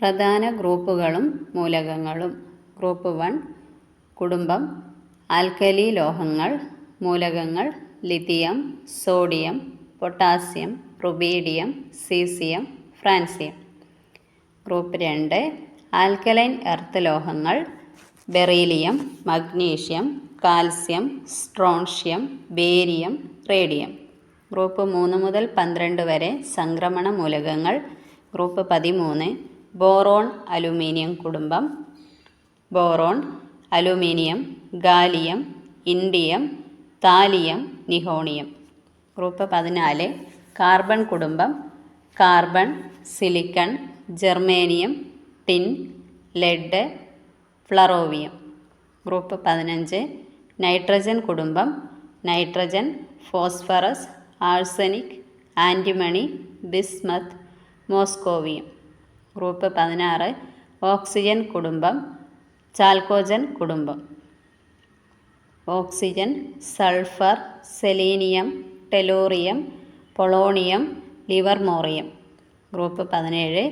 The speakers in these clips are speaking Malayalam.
പ്രധാന ഗ്രൂപ്പുകളും മൂലകങ്ങളും. ഗ്രൂപ്പ് വൺ കുടുംബം ആൽക്കലി ലോഹങ്ങൾ മൂലകങ്ങൾ lithium sodium potassium rubidium caesium francium. Group രണ്ട് ആൽക്കലൈൻ എർത്ത് ലോഹങ്ങൾ beryllium magnesium calcium strontium barium radium. Group മൂന്ന് മുതൽ പന്ത്രണ്ട് വരെ സംക്രമണ മൂലകങ്ങൾ ഗ്രൂപ്പ് പതിമൂന്ന് ബോറോൺ അലുമിനിയം കുടുംബം. Boron aluminium gallium indium thallium nihonium. Group പതിനാല് കാർബൺ കുടുംബം. Carbon silicon germanium tin lead flerovium. Group പതിനഞ്ച് നൈട്രജൻ കുടുംബം. Nitrogen phosphorus arsenic antimony bismuth moscovium. Group പതിനാറ് ഓക്സിജൻ കുടുംബം ചാൽക്കോജൻ കുടുംബം. Oxygen sulphur selenium tellurium polonium livermorium group പതിനേഴ്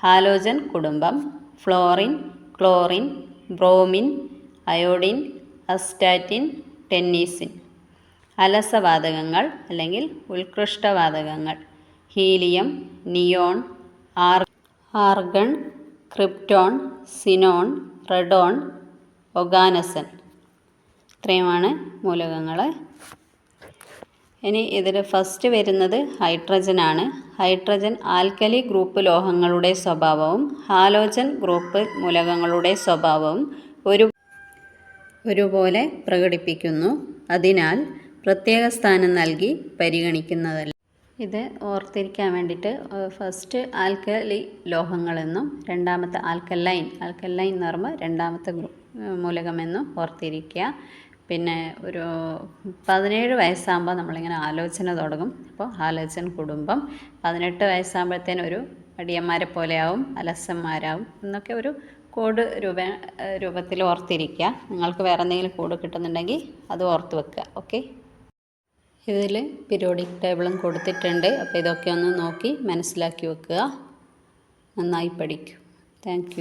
ഹാലോജൻ കുടുംബം fluorine chlorine bromine iodine astatine tennessine. അലസവാതകങ്ങൾ അല്ലെങ്കിൽ ഉത്കൃഷ്ടവാതകങ്ങൾ. Helium neon R argon krypton xenon radon oganesson. ഇത്രയുമാണ് മൂലകങ്ങൾ ഇനി ഇതിൽ ഫസ്റ്റ് വരുന്നത് ഹൈഡ്രജൻ ആണ്. ഹൈഡ്രജൻ ആൽക്കലി ഗ്രൂപ്പ് ലോഹങ്ങളുടെ സ്വഭാവവും ഹാലോജൻ ഗ്രൂപ്പ് മൂലകങ്ങളുടെ സ്വഭാവവും ഒരു ഒരുപോലെ പ്രകടിപ്പിക്കുന്നു. അതിനാൽ പ്രത്യേക സ്ഥാനം നൽകി പരിഗണിക്കുന്നതല്ല. ഇത് ഓർത്തിരിക്കാൻ വേണ്ടിയിട്ട് ഫസ്റ്റ് ആൽക്കലി ലോഹങ്ങളെന്നും രണ്ടാമത്തെ ആൽക്കലൈൻ ആൽക്കലൈൻ എന്ന് പറയുമ്പോൾ രണ്ടാമത്തെ മൂലകമെന്നും ഓർത്തിരിക്കുക. പിന്നെ ഒരു പതിനേഴ് വയസ്സാകുമ്പോൾ നമ്മളിങ്ങനെ ആലോചന തുടങ്ങും. അപ്പോൾ ആലോചന കുടുംബം പതിനെട്ട് വയസ്സാകുമ്പോഴത്തേനും ഒരു അടിയന്മാരെ പോലെയാവും അലസന്മാരാവും എന്നൊക്കെ ഒരു കോഡ് രൂപ രൂപത്തിൽ ഓർത്തിരിക്കുക. നിങ്ങൾക്ക് വേറെ എന്തെങ്കിലും കോഡ് കിട്ടുന്നുണ്ടെങ്കിൽ അത് ഓർത്ത് വെക്കുക. ഓക്കെ? ഇതിൽ പീരിയോഡിക് ടേബിളും കൊടുത്തിട്ടുണ്ട്. അപ്പോൾ ഇതൊക്കെ ഒന്ന് നോക്കി മനസ്സിലാക്കി വെക്കുക. നന്നായി പഠിക്കൂ. താങ്ക്